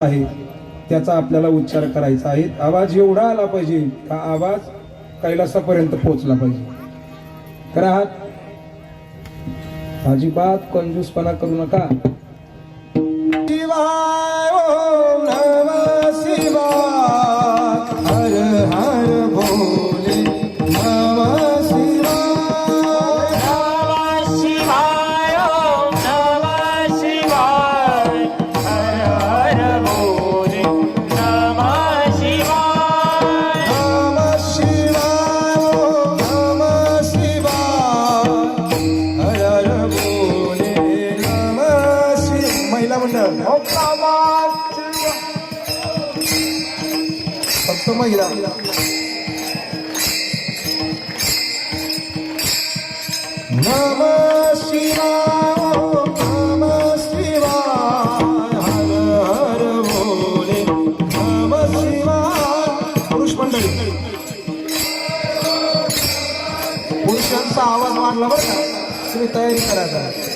आहे. त्याचा आपल्याला उच्चार करायचा आहे. आवाज एवढा आला पाहिजे का आवाज कैलासापर्यंत पोहोचला पाहिजे? करा हात अजिबात कंजूसपणा करू नका. फक्त महिला नमः शिवाय ओम नमः शिवाय हर हर भोले नमः पुरुष मंडळी पुरुषांचा आवाज वाढला बरं का तुम्ही तयारी करा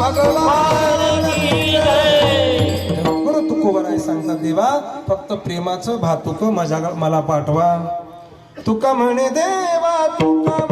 भगवान की जय गुरु तुकोबराय सांगतात देवा फक्त प्रेमाचं भातुक माझ्या मला पाठवा. तुका म्हणे देवा तुका